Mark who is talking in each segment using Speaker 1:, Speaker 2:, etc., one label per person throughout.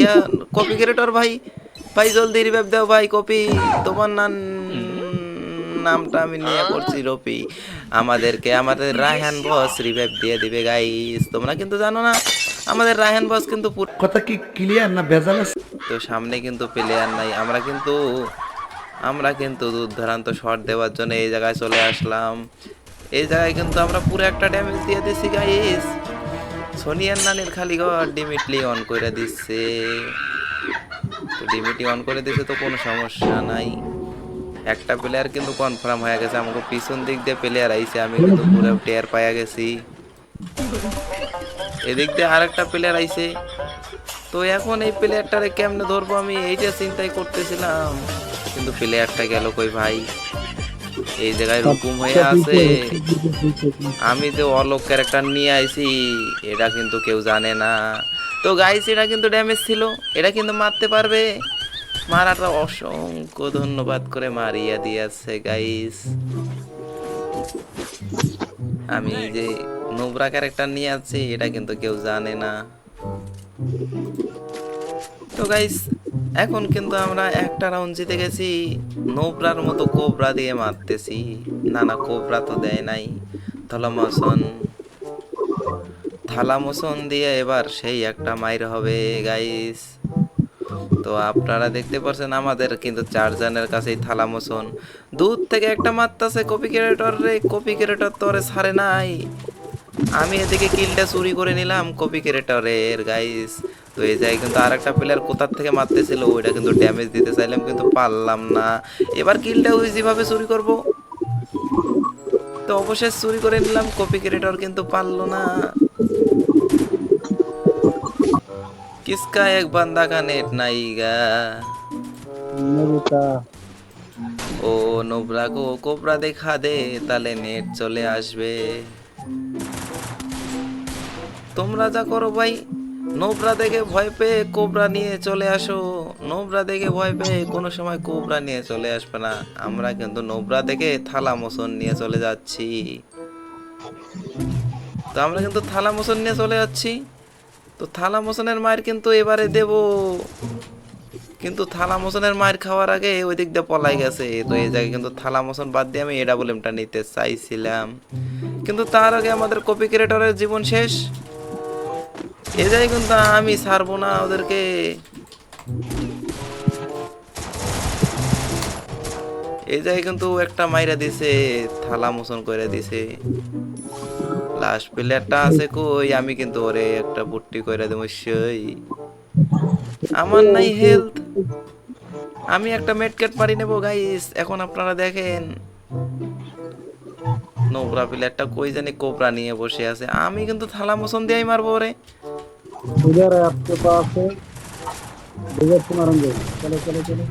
Speaker 1: ইয়া copy creator ভাই ভাই জলদি রিভাইভ দাও ভাই কপি। তোমার নাম নামটা আমি নিয়ে করছি রপি আমাদেরকে আমাদের রায়হান বস রিভাইভ দিয়ে দিবে গাইস তোমরা কিন্তু জানো না আমাদের রায়হান বস কিন্তু
Speaker 2: কথা কি ক্লিয়ার না ভেজাল আছে?
Speaker 1: তো সামনে কিন্তু প্লেয়ার নাই আমরা কিন্তু আমরা কিন্তু দুর্ধারান্ত শট দেওয়ার জন্য এই জায়গায় চলে আসলাম। এই জায়গায় কিন্তু আমরা পুরো একটা ড্যামেজ দিয়ে দিছি গাইস সোনিয়ার নানির খালি ঘর ডিমিটলি অন করে দিচ্ছে। তো ডিমিটি অন করে দিছে তো কোনো সমস্যা নাই। একটা প্লেয়ার কিন্তু কনফার্ম হয়ে গেছে, আমাকে পিছন দিক দিয়ে প্লেয়ার আইছে, আমি কিন্তু পুরো টেয়ার পাইয়া গেছি। এদিক দিয়ে আরেকটা প্লেয়ার আইছে। তো এখন এই প্লেয়ারটারে কেমনে ধরবো আমি? এইটা চিন্তাই করতেছিলাম। কিন্তু প্লেয়ারটা গেল কই ভাই? এই জায়গায় রুকুম হয়ে আছে। আমি তো অলোক ক্যারেক্টার নিয়ে আইছি এটা কিন্তু কেউ জানে না। তো গাইস এটা কিন্তু ড্যামেজ ছিল। এটা কিন্তু মারতে পারবে। মারাটা অসংখ্য ধন্যবাদ করে মারিয়া দিয়েছে গাইস আমি যে নোবরা ক্যারেক্টার নিয়ে আছি এটা কিন্তু কেউ জানে না। তো গাইস এখন কিন্তু আমরা একটা রাউন্ড জিতে গেছি। নোবরার মতো কোবরা দিয়ে মারতেছি। না না কোবরা তো দেয় নাই। থলামসন। থালামোসন দিয়ে এবার সেই একটা মাইর হবে গাইস তো আপনারা দেখতে পাচ্ছেন, আমাদের কিন্তু চারজনের কাছেই থালামোসন। দূর থেকে একটা মারতাছে কপি ক্যারেটর রে, কপি ক্যারেটর তো আরে ছাড়ে নাই। আমি এদিকে কিলটা চুরি করে নিলাম কপি ক্যারেটরের গাইস তো এই জায়গায় কিন্তু আরেকটা প্লেয়ার কোথার থেকে মারতেছিল ওইটা কিন্তু ড্যামেজ দিতে চাইলাম কিন্তু পারলাম না এবার কিলটা ইজি ভাবে চুরি করব তো অবশেষ চুরি করে নিলাম কপি ক্যারেটর কিন্তু পারলো না किसका एक बंदा का नेट नहीं गा ও নোবরা গো কোবরা দেখা দে তাহলে নেট চলে আসবে তোমরা যা করো ভাই নোবরা দেখে ভয় পেয়ে কোবরা নিয়ে চলে আসো। নোবরা দেখে ভয় পেয়ে কোনো সময় কোবরা নিয়ে চলে আসবে না। আমরা কিন্তু নোবরা দেখে থালা মোসন নিয়ে চলে যাচ্ছি। তো আমরা কিন্তু থালা মোসন নিয়ে চলে যাচ্ছি। তো থালা মোসনের মায়ের কিন্তু এবারে দেব। কিন্তু থালা মোসনের মায়ের খাওয়ার আগে ওই দিক দিয়ে পলাই গেছে। তো এই জায়গায় কিন্তু থালা মোসন বাদ দিয়ে আমি এটা বলেমটা নিতে চাইছিলাম। কিন্তু তার আগে আমাদের কপি ক্রিয়েটরের জীবন শেষ। এ কিন্তু আমি ছাড়বো না ওদেরকে। এই জায়গায় কিন্তু একটা মাইরা দিছে, থালা মোসন করে দিছে। লাস্ট প্লেয়ারটা আছে কই, আমি কিন্তু ওরে একটা বুট্টি করে দেবো সেই আমার নাই হেলথ আমি একটা মেডকেট পারি নেব গাইস এখন আপনারা দেখেন। নোবরা প্লেয়ারটা কই জানি, কোবরা নিয়ে বসে আছে। আমি কিন্তু থালা মোসন দিয়েই মারবো ওরে।
Speaker 3: इधर है आपके पास है इधर से मारेंगे चलो चलो चलो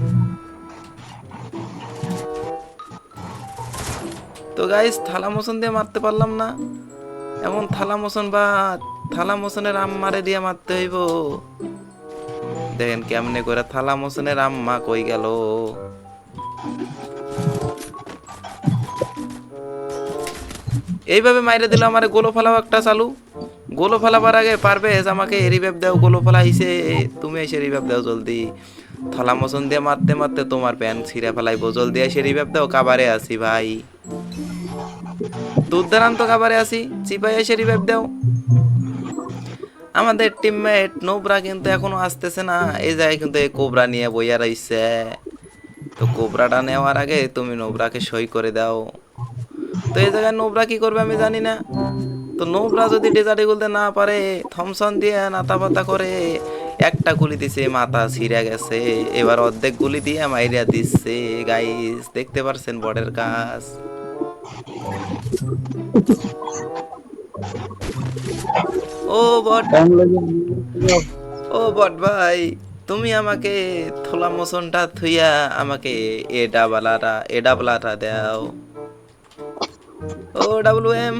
Speaker 1: তো গাইস থালা মোসন দিয়ে মারতে পারলাম না এমন থালা মোসন বা থালা মোসনের আম্মারে দিয়ে মারতে হইব দেখেন কেমনে করে থালা মোসনের আম্মা কই গেল এইভাবে মাইরে দিল আমার গোলো ফেলাও একটা চালু গোলো ফেলাবার আগে পারবে আমাকে রিভাইভ দাও, গোলো ফেলা আইছে তুমি এসে রিভাইভ দাও জলদি। থলা মোসন দিয়ে মারতে মারতে তোমার প্যান্ট ছিঁড়ে ফেলাইবো। জলদি এসে রিভাইভ দাও, কাবারে আসি ভাই। দুর্দান্ত কাবারে আসি চিপাই এসে রিভাইভ দাও। আমাদের টিমমেট নোবরা কিন্তু এখনও আসতেছে না, এই জায়গায় কিন্তু এই কোবরা নিয়ে বইয়া রইছে। তো কোবরাটা নেওয়ার আগে তুমি নোবরাকে সই করে দাও। তো এই জায়গায় নোবরা কি করবে আমি জানি না। তো নোবরা যদি ডেজার্টে গুলতে না পারে, থমসন দিয়ে নাতা পাতা করে, একটা গুলি দিছে, মাথা ছিঁড়ে গেছে, এবার অর্ধেক গুলি দিয়ে মাইরিয়া দিচ্ছে। গাইস দেখতে পারছেন বড়ের কাজ। ও বট ও বট ভাই, তুমি আমাকে থলা মোশনটা থুইয়া আমাকে এ ডাবলাটা এ ডাবলাটা দাও। ও ডাব্লিউ এম।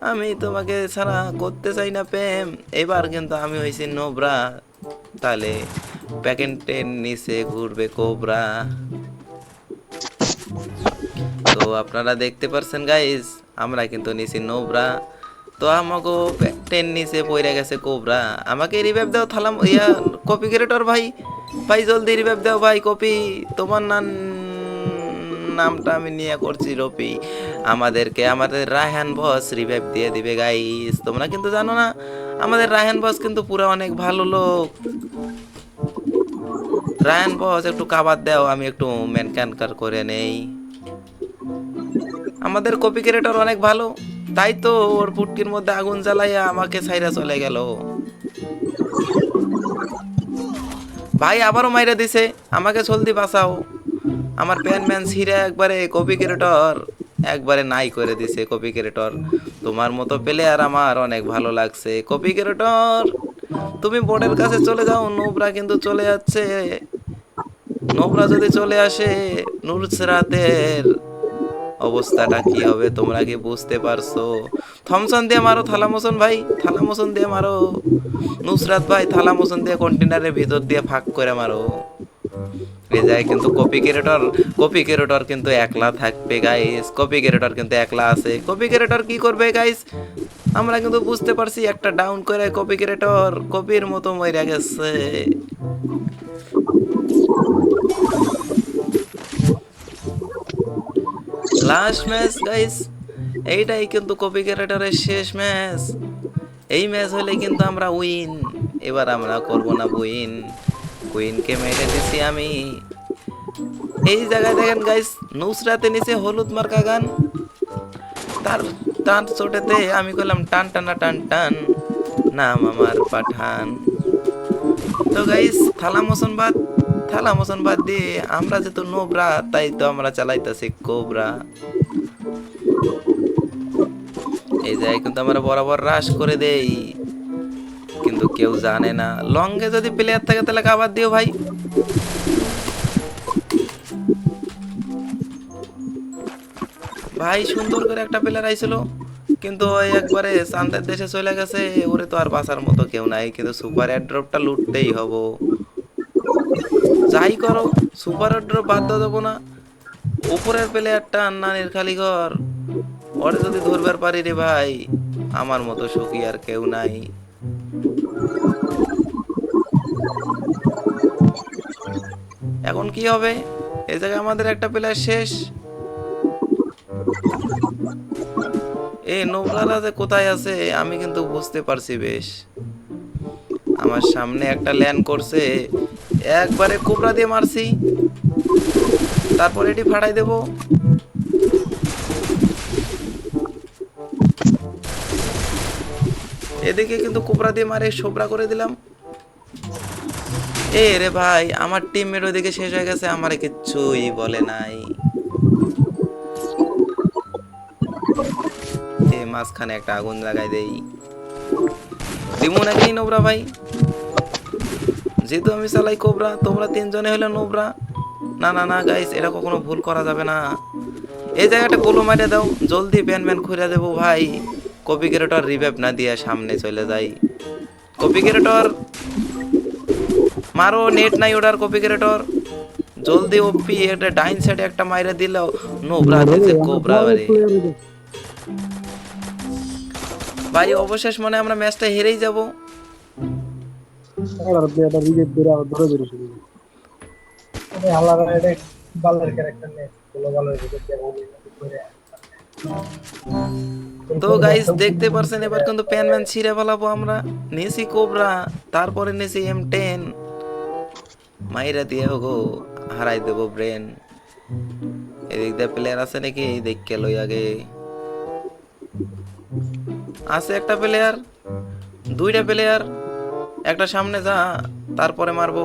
Speaker 1: আমি তোমাকে ছাড়া করতে চাই না, প্রেম। এবার কিন্তু আমি হয়েছি নোবরা। তাহলে প্যাকেটের নিচে ঘুরবে কোবরা। তো আপনারা দেখতে পারছেন গাইস আমরা কিন্তু নিছি নোবরা। তো আমাকে ট্রেন নিচে পড়ে গেছে কোবরা। আমাকে রিভাইভ দাও, থালাম, ইয়া কপি ক্রিয়েটর ভাই। ভাই, জলদি রিভাইভ দাও, ভাই কপি তোমার নাম নামটা আমি নিয়ে করছি রপি আমাদেরকে, আমাদের রায়হান বস রিভাইভ দিয়ে দিবে গাইস তোমরা কিন্তু জানো না, আমাদের রায়হান বস কিন্তু পুরো অনেক ভালো লোক। রায়হান বস একটু কাবার দাও, আমি একটু মেন ক্যানকার করে নেই। আমাদের কপি ক্রিয়েটর অনেক ভালো, তাই তো ওর পুটকির মধ্যে আগুন জ্বালাইয়া আমাকে ছাইরা চলে গেল। ভাই, আবারও মাইরা দিছে, আমাকে জলদি বাঁচাও। আমার প্যান ম্যান ছিঁড়ে একবারে কপি ক্রিয়েটর একবারে নাই করে দিছে কপি ক্রিয়েটর তোমার মতো প্লেয়ার আমার অনেক ভালো লাগছে। কপি ক্রিয়েটর তুমি বোর্ডের কাছে চলে যাও, নোবরা কিন্তু চলে যাচ্ছে। নোবরা যদি চলে আসে নুরসরাতের অবস্থাটা কি হবে তোমরা কি বুঝতে পারছ? থমসন দিয়ে মারো, থালা মোসন ভাই, থালা মোসন দিয়ে মারো। নুসরাত ভাই, থালা মোসন দিয়ে কন্টেনারের ভিতর দিয়ে ফাঁক করে মারো। এ যায়, কিন্তু কপি ক্যারেটর কপি ক্যারেটর কিন্তু একলা থাকবে গাইস কপি ক্যারেটর কিন্তু একলা আছে। কপি ক্যারেটর কি করবে গাইস আমরা কিন্তু বুঝতে পারছি, একটা ডাউন করে কপি ক্যারেটর কপির মতো মরে গেছে। লাস্ট ম্যাচ গাইস এইটাই কিন্তু কপি ক্যারেটারের শেষ ম্যাচ এই ম্যাচ হলে কিন্তু আমরা উইন এবার আমরা করব না উইন কুইনকে মেরে দিছি আমি। এই জায়গায় দেখেন গাইস নুসরাতে নিচে হলুদ মার্কা গান। তার টান চোটেতে আমি করলাম টান, টানা টান টান, নাম আমার পাঠান। তো গাইস থালা মোসন বাদ, থালা মোসন বাদ দিয়ে আমরা যেহেতু নোবরা, তাই তো আমরা চালাইতেছি কোবরা। এই জায়গায় কিন্তু আমরা বরাবর হ্রাস করে দেই। কিন্তু কেউ জানে না। লঙ্গে যদি প্লেয়ার থাকে তাহলে কাবার দিও ভাই। ভাই, সুন্দর করে একটা প্লেয়ার আইছিল। কিন্তু ওই একবারে চান্দের দেশে চলে গেছে। ওরে তো আর বাঁচার মতো কেউ নাই। কিন্তু সুপার এয়ারড্রপটা লুটতেই হব। যাই করো সুপার এয়ারড্রপ বাদ দেবো না। উপরের প্লেয়ারটা নানির খালি ঘর। ওরে যদি ধরবার পারি রে ভাই, আমার মতো সুখী আর কেউ নাই। এখন কি হবে? এই জায়গায় আমাদের একটা প্লেয়ার শেষ। এই নোবরালা যে কোথায় আছে আমি কিন্তু বুঝতে পারছি বেশ। আমার সামনে একটা ল্যান্ড করছে, একবারে কোবরা দিয়ে মারছি। তারপর এটি ফাটাই দেব। এদিকে কিন্তু কোবরা দিয়ে মারে সোবরা করে দিলাম। এ রে ভাই, আমার টিমমেট ওইদিকে শেষ হয়ে গেছে, আমার কিচ্ছুই বলে নাই। এ মাঝখানে একটা আগুন লাগাই দেই। দিমু নাকি নোবরা ভাই? যেহেতু আমি চালাই কোবরা, তোমরা তিনজনে হলে নোবরা। না না না গাইস এটা কখনো ভুল করা যাবে না। এই জায়গাটা গোলো মারিয়ে দাও, জলদি প্যান ম্যান খুঁড়ে দেবো ভাই। কপি ক্যারেটর রিভাইভ না দিয়ে সামনে চলে যাই। কপি ক্যারেটর মারো নেট নাই ওটার কপি ক্যারেটর জলদি ওপি একটা ডাইন সাইডে একটা মাইরে দিলেও নোবরা দিতে কোবরা বারে ভাই অবশেষ মনে আমরা ম্যাচটা হেরেই যাব।
Speaker 3: এটা এটা আলাদা এটা বাল্লার ক্যারেক্টার নেই ভালো ভালো করে।
Speaker 1: তো গাইস দেখতে পারছেন, এবার কিন্তু প্যান ম্যান ছিঁড়ে ফেলাবো আমরা। নিয়েছি কোবরা তারপরে নিয়েছি এম টেন মাইরা দিয়ে গো হারাই দেবো ব্রেন এদিক দিয়ে প্লেয়ার আছে নাকি? এই দেখকে লই আগে। আছে একটা প্লেয়ার দুইটা প্লেয়ার একটা সামনে যা, তারপরে মারবো।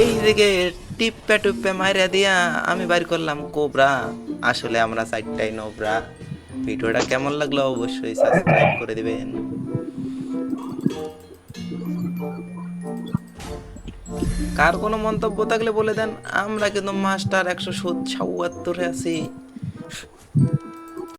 Speaker 1: এই দিকে টিপ্পে টুপ্পে মাইরা দিয়া আমি বাইর করলাম কোবরা। আসলে আমরা চারটাই নোবরা। ভিডিওটা কেমন লাগল অবশ্যই সাবস্ক্রাইব করে দিবেন। কার কোনো মন্তব্য থাকলে বলে দেন, আমরা কিন্তু মাস্টার একশো সাতাত্তরে আছি।